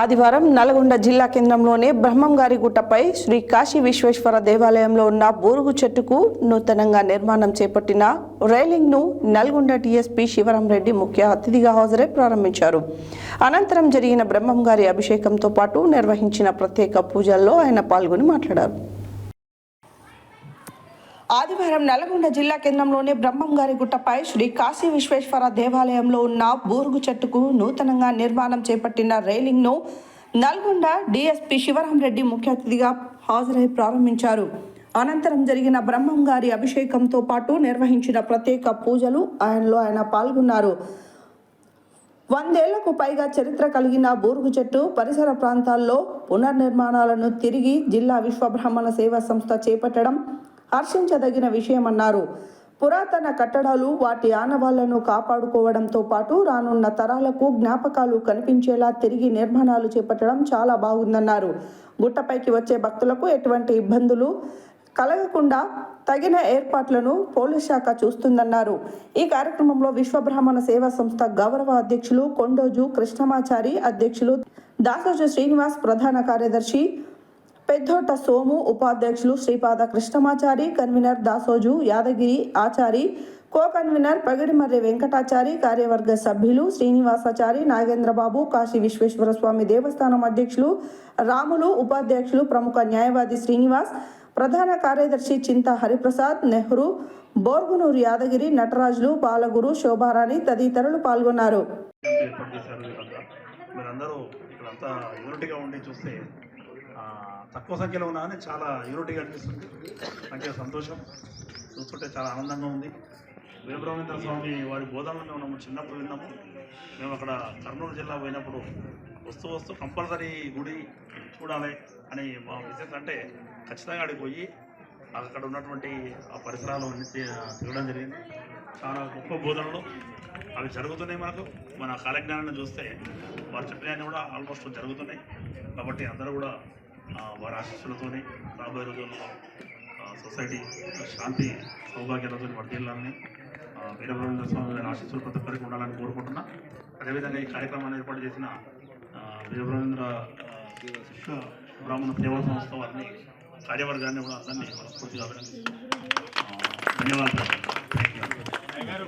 ఆదివారం నల్గొండ జిల్లా కేంద్రంలోని బ్రహ్మంగారి గుట్టపై శ్రీ కాశీ విశ్వేశ్వర దేవాలయంలో ఉన్న బూరుగు చెట్టుకు నూతనంగా నిర్మాణం చేపట్టిన రైలింగ్ను నల్గొండ టీఎస్పీ శివరాం రెడ్డి ముఖ్య అతిథిగా హాజరై ప్రారంభించారు. అనంతరం జరిగిన బ్రహ్మంగారి అభిషేకంతో పాటు నిర్వహించిన ప్రత్యేక పూజల్లో ఆయన పాల్గొని మాట్లాడారు. ఆదివారం నల్గొండ జిల్లా కేంద్రంలోని బ్రహ్మంగారి గుట్టపై శ్రీ కాశీ విశ్వేశ్వర దేవాలయంలో ఉన్న బూరుగు చెట్టుకు నూతనంగా నిర్మాణం చేపట్టిన రైలింగ్ను నల్గొండ డిఎస్పి శివరామరెడ్డి ముఖ్య అతిథిగా హాజరై ప్రారంభించారు. అనంతరం జరిగిన బ్రహ్మంగారి అభిషేకంతో పాటు నిర్వహించిన ప్రత్యేక పూజలు ఆయనలో ఆయన పాల్గొన్నారు. వందేళ్ళకు పైగా చరిత్ర కలిగిన బూరుగు చెట్టు పరిసర ప్రాంతాల్లో పునర్నిర్మాణాలను తిరిగి జిల్లా విశ్వబ్రహ్మణ సేవా సంస్థ చేపట్టడం హర్షించదగిన విషయమన్నారు. పురాతన కట్టడాలు వాటి ఆనవాళ్ళను కాపాడుకోవడంతో పాటు రానున్న తరాలకు జ్ఞాపకాలు కనిపించేలా తిరిగి నిర్మాణాలు చేపట్టడం చాలా బాగుందన్నారు. గుట్టపైకి వచ్చే భక్తులకు ఎటువంటి ఇబ్బందులు కలగకుండా తగిన ఏర్పాట్లను పోలీస్ శాఖ చూస్తుందన్నారు. ఈ కార్యక్రమంలో విశ్వబ్రాహ్మణ సేవా సంస్థ గౌరవ అధ్యక్షులు కొండోజు కృష్ణమాచారి అధ్యక్షులు దాసోజు శ్రీనివాస్ ప్రధాన కార్యదర్శి పెద్దోట సోము ఉపాధ్యక్షులు Sripada Krishnamachari convener Dasoju Yadagiri Achari co convener Pagidimarri Venkatachari కార్యవర్గ సభ్యులు శ్రీనివాసాచారి నాగేంద్రబాబు కాశీ విశ్వేశ్వర స్వామి దేవస్థానం అధ్యక్షులు రాములు ఉపాధ్యక్షులు ప్రముఖ న్యాయవాది శ్రీనివాస్ ప్రధాన కార్యదర్శి చింత హరిప్రసాద్ నెహ్రూ బోర్గునూరు యాదగిరి నటరాజులు బాలగురు శోభారాణి తదితరులు పాల్గొన్నారు. మీరందరూ ఇక్కడంతా యూనిట్గా ఉండి చూస్తే తక్కువ సంఖ్యలో ఉన్నా కానీ చాలా యూనిటీగా అనిపిస్తుంది. మంచిగా సంతోషం. చూస్తుంటే చాలా ఆనందంగా ఉంది. వీరబ్రహ్మేంద్ర స్వామి వారి బోధనలో మేము చిన్నప్పుడు విన్నాము. మేము అక్కడ కర్నూలు జిల్లా పోయినప్పుడు వస్తూ వస్తూ కంపల్సరీ గుడి చూడాలి అని మా విశేషం అంటే ఖచ్చితంగా అడిగి పోయి అక్కడ ఉన్నటువంటి ఆ పరిసరాలు అన్ని తిరగడం జరిగింది. చాలా గొప్ప బోధనలు. అవి జరుగుతున్నాయి మనకు. మన కాలజ్ఞానాన్ని చూస్తే వారు చెప్పినవన్నీ కూడా ఆల్మోస్ట్ జరుగుతున్నాయి. కాబట్టి అందరూ కూడా వారి ఆశీస్సులతోని రాబోయే రోజుల్లో సొసైటీ శాంతి సౌభాగ్యాలతో వర్తిల్లాలని వీరభద్ర స్వామి గారి ఆశీస్సులు ప్రతి ఒక్కరికి ఉండాలని కోరుకుంటున్నా. అదేవిధంగా ఈ కార్యక్రమాన్ని ఏర్పాటు చేసిన వీరభద్ర శిష్య బ్రాహ్మణ సేవా సంస్థ వారిని కార్యవర్గాన్ని కూడా అందరినీ మనస్ఫూర్తిగా అభినందిస్తున్నాను. ధన్యవాదాలు.